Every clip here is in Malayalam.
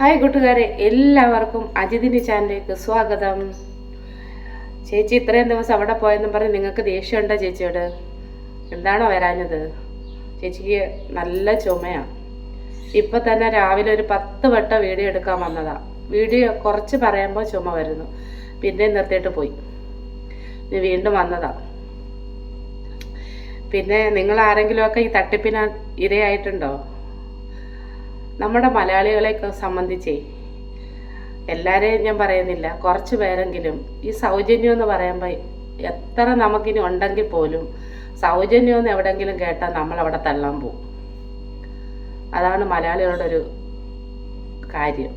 ഹായ് കൂട്ടുകാരെ. എല്ലാവർക്കും അജിതിന്റെ ചാനലിലേക്ക് സ്വാഗതം. ചേച്ചി ഇത്രയും ദിവസം അവിടെ പോയെന്നും പറഞ്ഞ് നിങ്ങൾക്ക് ദേഷ്യമുണ്ടോ ചേച്ചിയോട്? എന്താണോ വരാഞ്ഞത്? ചേച്ചിക്ക് നല്ല ചുമയാണ് ഇപ്പം തന്നെ രാവിലെ ഒരു പത്ത് വട്ടം വീഡിയോ എടുക്കാൻ വന്നതാണ് വീഡിയോ കുറച്ച് പറയുമ്പോൾ ചുമ വരുന്നു. പിന്നെ നിർത്തിയിട്ട് പോയി. ഇനി വീണ്ടും വന്നതാണ് പിന്നെ നിങ്ങൾ ആരെങ്കിലുമൊക്കെ ഈ തട്ടിപ്പിന് ഇരയായിട്ടുണ്ടോ? നമ്മുടെ മലയാളികളെ സംബന്ധിച്ചേ എല്ലാവരെയും ഞാൻ പറയുന്നില്ല. കുറച്ച് പേരെങ്കിലും ഈ സൗജന്യം എന്ന് പറയുമ്പോൾ എത്ര നമുക്കിനി ഉണ്ടെങ്കിൽ പോലും സൗജന്യം എന്ന് എവിടെയെങ്കിലും കേട്ടാൽ നമ്മൾ അവിടെ തള്ളാൻ പോകും അതാണ് മലയാളികളുടെ ഒരു കാര്യം.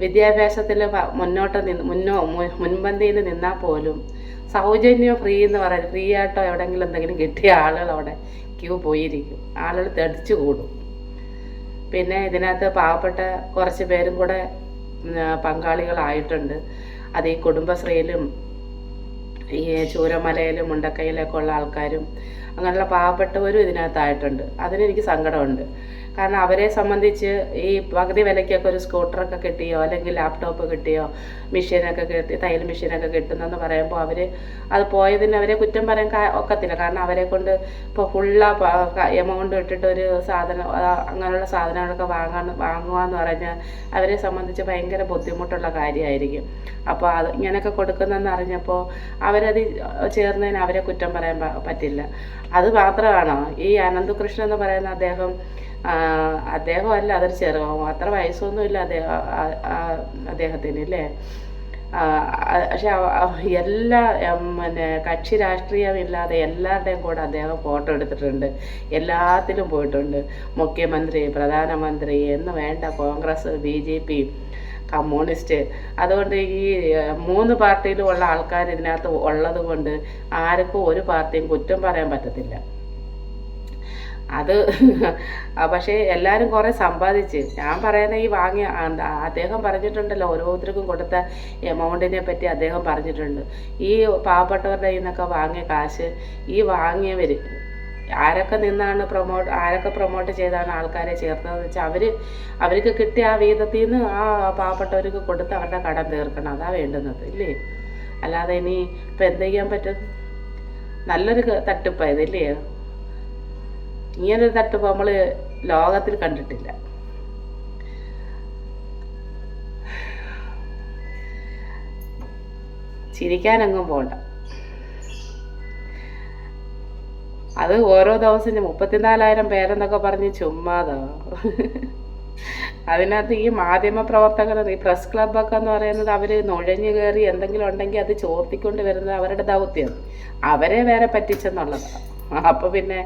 വിദ്യാഭ്യാസത്തിൽ മുന്നോട്ട് നിന്ന് മുന്നോ മുൻപന്തിയിൽ നിന്നാൽ പോലും സൗജന്യം ഫ്രീ എന്ന് പറയുന്നത് ഫ്രീ ആയിട്ടോ എവിടെയെങ്കിലും എന്തെങ്കിലും കിട്ടിയ ആളുകൾ അവിടെ ക്യൂ പോയിരിക്കും. ആളുകൾ തടിച്ചു കൂടും. പിന്നെ ഇതിനകത്ത് പാവപ്പെട്ട കുറച്ച് പേരും കൂടെ പങ്കാളികളായിട്ടുണ്ട്. അത് ഈ കുടുംബശ്രീയിലും ഈ ചൂരമലയിലും മുണ്ടക്കയിലൊക്കെ ഉള്ള ആൾക്കാരും അങ്ങനെയുള്ള പാവപ്പെട്ടവരും ഇതിനകത്തായിട്ടുണ്ട്. അതിനെനിക്ക് സങ്കടമുണ്ട്. കാരണം അവരെ സംബന്ധിച്ച് ഈ പകുതി വിലയ്ക്കൊക്കെ ഒരു സ്കൂട്ടറൊക്കെ കിട്ടിയോ? അല്ലെങ്കിൽ ലാപ്ടോപ്പ് കിട്ടിയോ? മെഷീനൊക്കെ കിട്ടി തയ്യൽ മെഷീനൊക്കെ കിട്ടുന്നെന്ന് പറയുമ്പോൾ അവർ അത് പോയതിന് അവരെ കുറ്റം പറയാൻ ഒക്കത്തില്ല. കാരണം അവരെ കൊണ്ട് ഇപ്പോൾ ഫുള്ള എമൗണ്ട് ഇട്ടിട്ട് ഒരു സാധനം അങ്ങനെയുള്ള സാധനങ്ങളൊക്കെ വാങ്ങാൻ വാങ്ങുക എന്ന് പറഞ്ഞാൽ അവരെ സംബന്ധിച്ച് ഭയങ്കര ബുദ്ധിമുട്ടുള്ള കാര്യമായിരിക്കും അപ്പോൾ അത് ഇങ്ങനെയൊക്കെ കൊടുക്കുന്നതെന്ന് അറിഞ്ഞപ്പോൾ അവരത് ചേർന്നതിന് അവരെ കുറ്റം പറയാൻ പറ്റില്ല. അത് മാത്രമാണോ ഈ അനന്തകൃഷ്ണൻ എന്ന് പറയുന്ന അദ്ദേഹം അദ്ദേഹമല്ല അതൊരു ചെറുപ്പം അത്ര വയസ്സൊന്നുമില്ല അദ്ദേഹം അദ്ദേഹത്തിന് അല്ലേ? പക്ഷെ എല്ലാ പിന്നെ കക്ഷി രാഷ്ട്രീയമില്ലാതെ എല്ലാവരുടെയും കൂടെ അദ്ദേഹം ഫോട്ടോ എടുത്തിട്ടുണ്ട്. എല്ലാത്തിലും പോയിട്ടുണ്ട്. മുഖ്യമന്ത്രി പ്രധാനമന്ത്രി എന്ന് വേണ്ട Congress B J P communist. അതുകൊണ്ട് ഈ മൂന്ന് പാർട്ടിയിലും ഉള്ള ആൾക്കാർ ഇതിനകത്ത് ഉള്ളത് കൊണ്ട് ആർക്കും ഒരു പാർട്ടിയും കുറ്റം പറയാൻ പറ്റത്തില്ല. അത് പക്ഷേ എല്ലാവരും കുറേ സമ്പാദിച്ച്. ഞാൻ പറയുന്ന ഈ വാങ്ങിയ അദ്ദേഹം പറഞ്ഞിട്ടുണ്ടല്ലോ ഓരോരുത്തർക്കും കൊടുത്ത എമൗണ്ടിനെ പറ്റി അദ്ദേഹം പറഞ്ഞിട്ടുണ്ട്. ഈ പാവപ്പെട്ടവരുടെ കയ്യിൽ നിന്നൊക്കെ വാങ്ങിയ കാശ് ഈ വാങ്ങിയവർ ആരൊക്കെ നിന്നാണ് പ്രൊമോട്ട് ആരൊക്കെ പ്രൊമോട്ട് ചെയ്താണ് ആൾക്കാരെ ചേർത്തതെന്ന് വെച്ചാൽ അവർ അവർക്ക് കിട്ടിയ ആ വീതത്തിൽ നിന്ന് ആ പാവപ്പെട്ടവർക്ക് കൊടുത്ത് അവരുടെ കടം തീർക്കണം. അതാ വേണ്ടുന്നത് ഇല്ലേ? അല്ലാതെ ഇനി ഇപ്പം എന്ത് ചെയ്യാൻ പറ്റും? നല്ലൊരു തട്ടിപ്പായത് ഇല്ലേ? ഇങ്ങനൊരു തട്ടിപ്പ് നമ്മൾ ലോകത്തിൽ കണ്ടിട്ടില്ല. ചിരിക്കാനെങ്ങും പോണ്ട. അത് ഓരോ ദിവസം മുപ്പത്തിനാലായിരം പേരെന്നൊക്കെ പറഞ്ഞ് ചുമ്മാതോ. അതിനകത്ത് ഈ മാധ്യമ പ്രവർത്തകർ ഈ പ്രസ് ക്ലബ്ബൊക്കെ എന്ന് പറയുന്നത് അവർ നുഴഞ്ഞു കയറി എന്തെങ്കിലും ഉണ്ടെങ്കിൽ അത് ചോർത്തിക്കൊണ്ട് വരുന്നത് അവരുടെ ദൗത്യം. അവരെ വേറെ പറ്റിച്ചെന്നുള്ളതാണ്. അപ്പോൾ പിന്നെ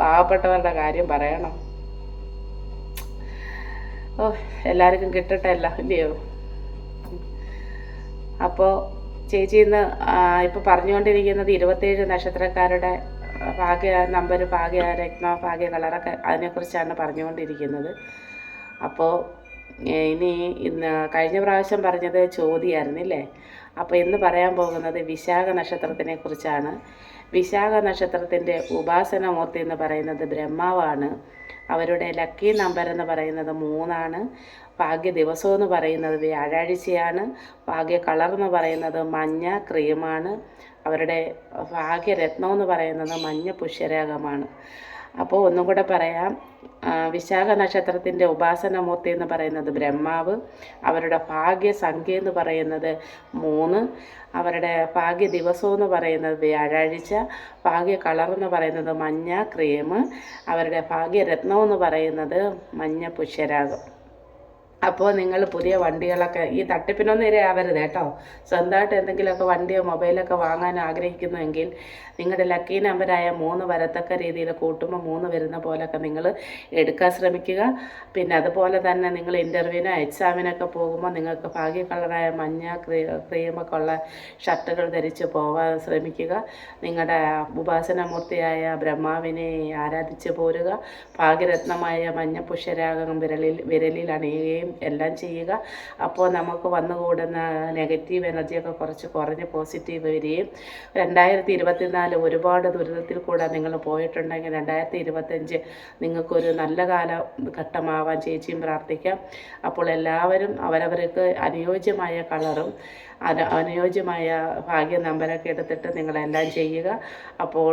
പാവപ്പെട്ടവരുടെ കാര്യം പറയണം. ഓ എല്ലാവർക്കും കിട്ടട്ടെ അല്ല ഇല്ലയോ? അപ്പോൾ ചേച്ചി ഇന്ന് ഇപ്പോൾ പറഞ്ഞുകൊണ്ടിരിക്കുന്നത് ഇരുപത്തേഴ് നക്ഷത്രക്കാരുടെ ഭാഗ്യ നമ്പർ ഭാഗ്യ രത്ന ഭാഗ്യ കളറൊക്കെ അതിനെക്കുറിച്ചാണ് പറഞ്ഞുകൊണ്ടിരിക്കുന്നത്. അപ്പോൾ ഇനി ഇന്ന് കഴിഞ്ഞ പ്രാവശ്യം പറഞ്ഞത് ചോദ്യമായിരുന്നില്ലേ അപ്പോൾ ഇന്ന് പറയാൻ പോകുന്നത് വിശാഖ നക്ഷത്രത്തിനെ കുറിച്ചാണ്. വിശാഖ നക്ഷത്രത്തിന്റെ ഉപാസനമൂർത്തി എന്ന് പറയുന്നത് ബ്രഹ്മാവാണ്. അവരുടെ ലക്കി നമ്പർ എന്ന് പറയുന്നത് മൂന്നാണ്. ഭാഗ്യ ദിവസം എന്ന് പറയുന്നത് വ്യാഴാഴ്ചയാണ്. ഭാഗ്യ കളർ എന്ന് പറയുന്നത് മഞ്ഞ ക്രീമാണ്. അവരുടെ ഭാഗ്യരത്നം എന്ന് പറയുന്നത് മഞ്ഞ പുഷ്യരാഗമാണ് അപ്പോൾ ഒന്നും കൂടെ പറയാം. വിശാഖ നക്ഷത്രത്തിന്റെ ഉപാസനമൂർത്തി എന്ന് പറയുന്നത് ബ്രഹ്മാവ്. അവരുടെ ഭാഗ്യസംഖ്യ എന്ന് പറയുന്നത് മൂന്ന്. അവരുടെ ഭാഗ്യ ദിവസം എന്ന് പറയുന്നത് വ്യാഴാഴ്ച. ഭാഗ്യ കളർ എന്ന് പറയുന്നത് മഞ്ഞ ക്രീം. അവരുടെ ഭാഗ്യരത്നം എന്ന് പറയുന്നത് മഞ്ഞ പുഷ്യരാഗം അപ്പോൾ നിങ്ങൾ പുതിയ വണ്ടികളൊക്കെ ഈ തട്ടിപ്പിനൊന്നും ഇരയാവരുത് കേട്ടോ. സ്വന്തമായിട്ട് എന്തെങ്കിലുമൊക്കെ വണ്ടിയോ മൊബൈലൊക്കെ വാങ്ങാൻ ആഗ്രഹിക്കുന്നുവെങ്കിൽ നിങ്ങളുടെ ലക്കി നമ്പരായ മൂന്ന് വരത്തക്ക രീതിയിൽ കൂട്ടുമ്പോൾ മൂന്ന് വരുന്ന പോലൊക്കെ നിങ്ങൾ എടുക്കാൻ ശ്രമിക്കുക. പിന്നെ അതുപോലെ തന്നെ നിങ്ങൾ ഇന്റർവ്യൂവിനോ എക്സാമിനൊക്കെ പോകുമ്പോൾ നിങ്ങൾക്ക് ഭാഗ്യ കളറായ മഞ്ഞ ക്രീ ക്രീമൊക്കെ ഉള്ള ഷർട്ടുകൾ ധരിച്ച് പോകാൻ ശ്രമിക്കുക. നിങ്ങളുടെ ഉപാസനമൂർത്തിയായ ബ്രഹ്മാവിനെ ആരാധിച്ച് പോരുക. ഭാഗ്യരത്നമായ മഞ്ഞ പുഷ്യരാഗം വിരലിൽ വിരലിൽ അണിയുകയും എല്ലാം ചെയ്യുക. അപ്പോൾ നമുക്ക് വന്നുകൂടുന്ന നെഗറ്റീവ് എനർജിയൊക്കെ കുറച്ച് കുറഞ്ഞ് പോസിറ്റീവ് വരികയും രണ്ടായിരത്തി ഇരുപത്തിനാല് ഒരുപാട് ദുരിതത്തിൽ കൂടെ നിങ്ങൾ പോയിട്ടുണ്ടെങ്കിൽ രണ്ടായിരത്തി ഇരുപത്തഞ്ച് നിങ്ങൾക്കൊരു നല്ല കാല ഘട്ടമാവാൻ ചേച്ചിയും പ്രാർത്ഥിക്കാം. അപ്പോൾ എല്ലാവരും അവരവർക്ക് അനുയോജ്യമായ കളറും അന അനുയോജ്യമായ ഭാഗ്യ നമ്പരൊക്കെ എടുത്തിട്ട് നിങ്ങളെല്ലാം ചെയ്യുക. അപ്പോൾ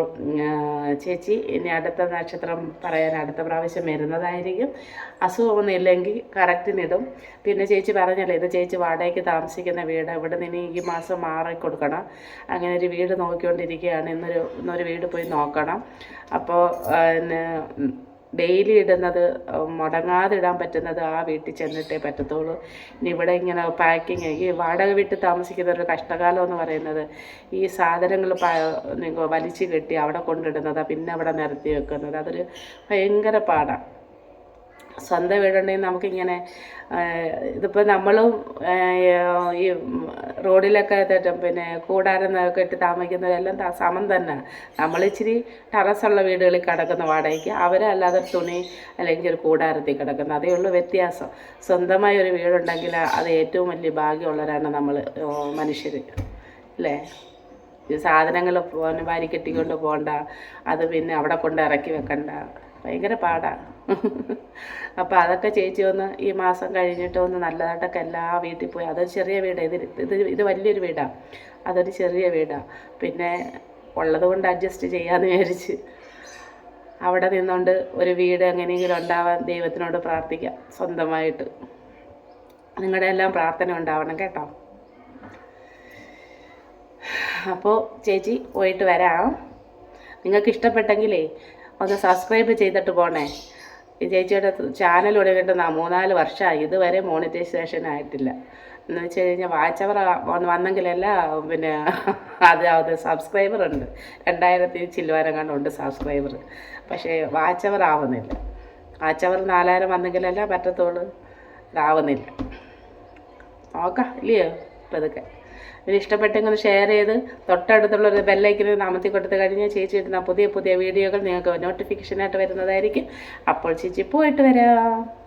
ചേച്ചി ഇനി അടുത്ത നക്ഷത്രം പറയാൻ അടുത്ത പ്രാവശ്യം വരുന്നതായിരിക്കും. അസുഖമൊന്നും ഇല്ലെങ്കിൽ കറക്റ്റിനിടും പിന്നെ ചേച്ചി പറഞ്ഞല്ലോ ഇത് ചേച്ചി വാടകയ്ക്ക് താമസിക്കുന്ന വീട് ഇവിടെ നിന്ന് ഈ മാസം മാറി കൊടുക്കണം. അങ്ങനെ ഒരു വീട് നോക്കിക്കൊണ്ടിരിക്കുകയാണ്. ഇന്നൊരു ഇന്നൊരു വീട് പോയി നോക്കണം. അപ്പോൾ പിന്നെ ഡെയിലി ഇടുന്നത് മുടങ്ങാതെ ഇടാൻ പറ്റുന്നത് ആ വീട്ടിൽ ചെന്നിട്ടേ പറ്റത്തുള്ളൂ. ഇനി ഇവിടെ ഇങ്ങനെ പാക്കിങ് ഈ വാടക വീട്ടിൽ താമസിക്കുന്നവരുടെ കഷ്ടകാലം എന്ന് പറയുന്നത് ഈ സാധനങ്ങൾ നിങ്ങൾ വലിച്ചു കെട്ടി അവിടെ കൊണ്ടിടുന്നത് പിന്നെ അവിടെ നിരത്തി വെക്കുന്നത്. അതൊരു ഭയങ്കര പാടാണ് സ്വന്തം വീടുണ്ടെങ്കിൽ നമുക്കിങ്ങനെ ഇതിപ്പോൾ നമ്മളും ഈ റോഡിലൊക്കെ തെറ്റും പിന്നെ കൂടാരം കെട്ടി താമസിക്കുന്നവരെല്ലാം സമം തന്നെ. നമ്മളിച്ചിരി ടെറസുള്ള വീടുകളിൽ കിടക്കുന്ന വാടകയ്ക്ക് അവരല്ലാതെ തുണി അല്ലെങ്കിൽ ഒരു കൂടാരത്തിൽ കിടക്കുന്നത്. അതേ ഉള്ളൂ വ്യത്യാസം. സ്വന്തമായ ഒരു വീടുണ്ടെങ്കിൽ അത് ഏറ്റവും വലിയ ഭാഗ്യമുള്ളവരാണ് നമ്മൾ മനുഷ്യർ. അല്ലേ? സാധനങ്ങൾ വാരി കെട്ടിക്കൊണ്ട് പോകണ്ട. അത് പിന്നെ അവിടെ കൊണ്ട് ഇറക്കി വെക്കണ്ട. ഭയങ്കര പാടാണ് അപ്പോൾ അതൊക്കെ ചേച്ചി ഒന്ന് ഈ മാസം കഴിഞ്ഞിട്ട് ഒന്ന് നല്ലതായിട്ടൊക്കെ എല്ലാ വീട്ടിൽ പോയി. അതൊരു ചെറിയ വീടാണ് ഇത് ഇത് ഇത് വലിയൊരു വീടാണ് അതൊരു ചെറിയ വീടാണ് പിന്നെ ഉള്ളത് കൊണ്ട് അഡ്ജസ്റ്റ് ചെയ്യാമെന്ന് വിചാരിച്ച് അവിടെ നിന്നുകൊണ്ട് ഒരു വീട് എങ്ങനെയെങ്കിലും ഉണ്ടാവാൻ ദൈവത്തിനോട് പ്രാർത്ഥിക്കാം. സ്വന്തമായിട്ട്. നിങ്ങളുടെ എല്ലാം പ്രാർത്ഥന ഉണ്ടാവണം കേട്ടോ. അപ്പോൾ ചേച്ചി പോയിട്ട് വരാം. നിങ്ങൾക്ക് ഇഷ്ടപ്പെട്ടെങ്കിലേ ഒന്ന് സബ്സ്ക്രൈബ് ചെയ്തിട്ട് പോണേ. ചേച്ചിയുടെ ചാനൽ തുടങ്ങിയിട്ട് മൂന്നാൽ വർഷമായി. ഇതുവരെ മോണിറ്റൈസേഷൻ ആയിട്ടില്ല. എന്ന് വെച്ച് കഴിഞ്ഞാൽ വാച്ചവർ വന്നെങ്കിലല്ല പിന്നെ അത് അത് സബ്സ്ക്രൈബർ ഉണ്ട്. രണ്ടായിരത്തി ചില്ലുവാരം കണ്ടുണ്ട് സബ്സ്ക്രൈബർ പക്ഷേ വാച്ചവർ ആവുന്നില്ല. വാച്ചവർ നാലായിരം വന്നെങ്കിലല്ല പറ്റത്തുള്ളൂ. ഇതാവുന്നില്ല നോക്കാം ഇല്ലയോ? ഇതൊക്കെ. ഇഷ്ടപ്പെട്ടെങ്കിൽ ഷെയർ ചെയ്ത് തൊട്ടടുത്തുള്ള ഒരു ബെല്ലൈക്കിന് അമർത്തി കൊടുത്ത് കഴിഞ്ഞാൽ ചേച്ചി ഇടുന്ന പുതിയ പുതിയ വീഡിയോകൾ നിങ്ങൾക്ക് നോട്ടിഫിക്കേഷനായിട്ട് വരുന്നതായിരിക്കും. അപ്പോൾ ചേച്ചി പോയിട്ട് വരാം.